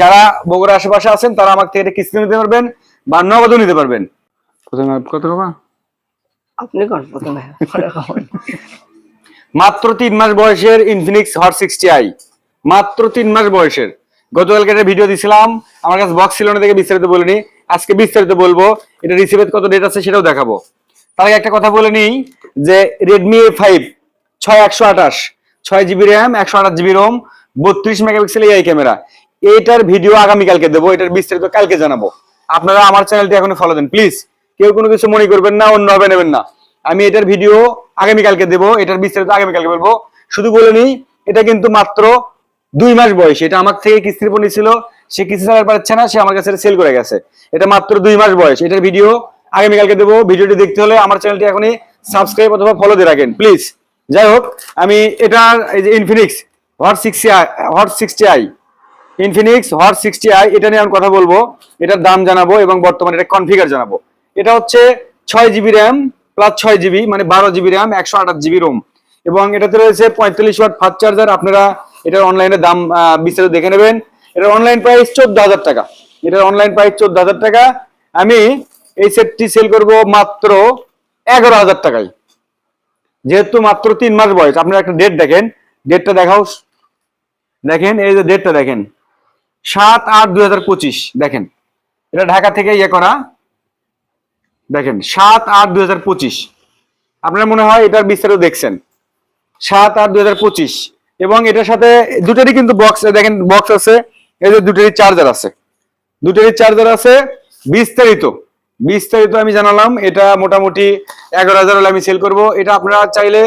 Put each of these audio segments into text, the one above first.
যারা বগুড়ার আশেপাশে আছেন তারা আমার থেকে এটা কিস্তি নিতে পারবেন বা নগদও নিতে পারবেন। প্রথমে কত কমা? আপনি কোন প্রথমে মাত্র তিন মাস বয়সের ইনফিনিক্স হট সিক্সটি আই মাত্র তিন মাস বয়সের। গতকালকে একটা ভিডিও দিছিলাম আমার কাছে বক্স ছিল না দেখে বিস্তারিত বলিনি। আজকে বিস্তারিত বলব এটা রিসিভের কত ডেট আছে সেটাও দেখাবো। তার আগে একটা কথা বলে নিই যে রেডমি এ ফাইভ ছয় একশো আঠাশ ছয় জিবি র্যাম একশো আঠাশ জিবি রোম বত্রিশ মেগাপিক্সেল এআই ক্যামেরা এইটার ভিডিও আগামীকালকে দেবো, এটার বিস্তারিত কালকে জানাব। আপনারা আমার চ্যানেলটি এখনও ফলো দেন প্লিজ কেউ কোনো কিছু মনে করবেন না অন্য অন্যভাবে নেবেন না। আমি এটার ভিডিও আগামীকালকে দেবো, এটার বিস্তারিত আগামীকালকে বলব। শুধু বলে নিই, এটা কিন্তু মাত্র দুই মাস বয়স। এটা আমার থেকে কিস্তির উপর ছিল, সে কিস্তি চালাতে পারছে না, সে আমার কাছে সেল করে গেছে। এটা মাত্র দুই মাস বয়স। এটার ভিডিও আগামীকালকে দেবো। ভিডিওটি দেখতে হলে আমার চ্যানেলটি এখনই সাবস্ক্রাইব অথবা ফলো দিয়ে রাখেন প্লিজ যাই হোক, আমি এটার এই যে Infinix Hot sixty i Hot sixty i Infinix Hot sixty i এটা নিয়ে আমি কথা বলব। এটার দাম জানাব এবং বর্তমানে এটা কনফিগার জানাব। এটা হচ্ছে ছয় জিবি র্যাম প্লাস ছয় জিবি মানে বারো জিবি র্যাম, একশো আঠাশ জিবি রোম। এবং এটাতে রয়েছে পঁয়তাল্লিশ ওয়াট ফাস্ট চার্জার আপনারা এটার অনলাইনে দাম বিস্তারিত দেখে নেবেন। এটার অনলাইন প্রাইস চোদ্দ হাজার টাকা। এটার অনলাইন প্রাইস চোদ্দ হাজার টাকা। আমি এই সেটটি সেল করব মাত্র এগারো হাজার টাকায়। যেহেতু মাত্র তিন মাস বয়স, আপনারা একটা ডেট দেখেন। ডেটটা দেখাও। দেখেন, এই যে ডেটটা দেখেন। সাত আট দুই হাজার পঁচিশ, দেখেন। এটা ঢাকা থেকে ইয়ে করা। দেখেন, সাত আট দুই হাজার পঁচিশ। আপনার মনে হয় এটার বিস্তারিত দেখছেন। সাত আট দুই হাজার পঁচিশ। এবং এটার সাথে দুটোরই কিন্তু বক্স দেখেন বক্স আছে। এই যে দুটোরই চার্জার আছে। দুটোরই চার্জার আছে। বিস্তারিত। বিস্তারিত আমি জানালাম, এটা মোটামুটি এগারো হাজার হলে আমি সেল করব। এটা আপনারা চাইলে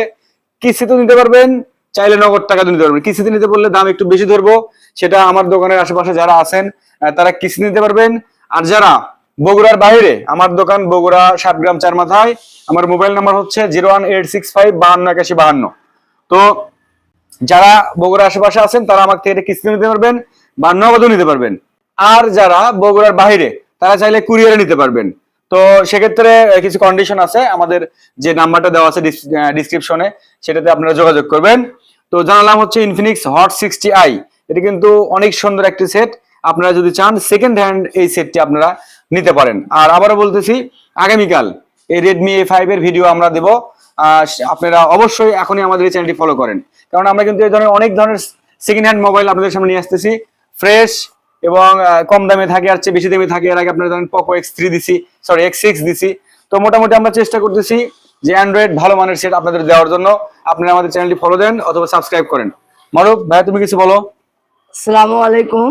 কিস্তিতে নিতে পারবেন। চাইলে নগদ টাকা নিতে পারবেন। কিস্তিতে নিতে বললে দাম একটু বেশি ধরবো। সেটা আমার দোকানের আশেপাশে যারা আছেন তারা কিস্তি নিতে পারবেন। আর যারা বগুড়ার বাইরে, আমার দোকান বগুড়া সাত গ্রাম চার মাথায়, আমার মোবাইল নাম্বার হচ্ছে zero one eight six five বাহান্ন একাশি বাহান্ন। তো যারা বগুড়ার আশেপাশে আছেন, তারা আমার থেকে কিস্তি নিতে পারবেন বা নগদও নিতে পারবেন। আর যারা বগুড়ার বাইরে, তারা চাইলে কুরিয়ারে নিতে পারবেন। তো সেক্ষেত্রে কিছু কন্ডিশন আছে। আমাদের যে নাম্বারটা দেওয়া আছে ডিসক্রিপশনে সেটাতে আপনারা যোগাযোগ করবেন। তো জানালাম হচ্ছে ইনফিনিক্স হট সিক্সটি আই এটা কিন্তু অনেক সুন্দর একটি সেট আপনারা যদি চান সেকেন্ড হ্যান্ড এই সেটটি আপনারা নিতে পারেন। আর আবারও বলতেছি, আগামীকাল এই রেডমি এ ফাইভ এর ভিডিও আমরা দেব। আপনারা অবশ্যই এখনই আমাদের এই চ্যানেলটি ফলো করেন। কারণ আমরা কিন্তু এই ধরনের অনেক ধরনের সেকেন্ড হ্যান্ড মোবাইল আপনাদের সামনে নিয়ে আসতেছি। ফ্রেশ এবং কম দামে থাকে, আর চেয়ে বেশি দামে থাকে। এর আগে আপনারা ধরেন পকো এক্স থ্রি দিছি সরি এক্স সিক্স দিছি। তো মোটামুটি আমরা চেষ্টা করতেছি যে অ্যান্ড্রয়েড ভালো মানের সেট আপনাদের দেওয়ার জন্য আপনারা আমাদের চ্যানেলটি ফলো দেন অথবা সাবস্ক্রাইব করেন। মারুফ, ভাই, তুমি কিছু বলো? আসসালামু আলাইকুম।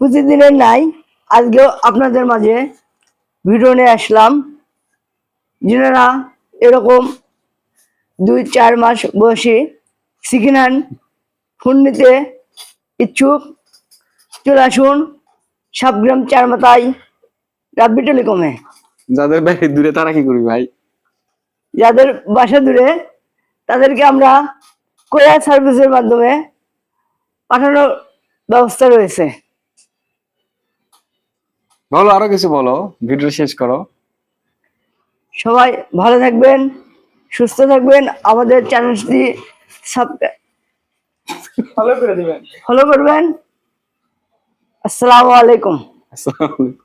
প্রতিদিনের নাই, আজকেও আপনাদের মাঝে ভিডিও নিয়ে আসলাম। যারা এরকম দুই, চার মাস বয়সী সেকেন্ড হ্যান্ড ফোন নিতে ইচ্ছুক, চলে আসুন সাবগ্রাম চার মাথায় রাব্বি টেলিকমে। যাদের বাড়ি দূরে তারা কি করবি ভাই? যাদের বাসা দূরে তাদেরকে আমরা কোরিয়ার সার্ভিসের মাধ্যমে পাঠানোর ব্যবস্থা রয়েছে। বলো আরও কিছু বলো ভিডিও শেষ করো। সবাই ভালো থাকবেন সুস্থ থাকবেন আমাদের চ্যানেলটি ফলো করে দিবেন। ফলো করবেন। আসসালামু আলাইকুম। আসসালামু আলাইকুম।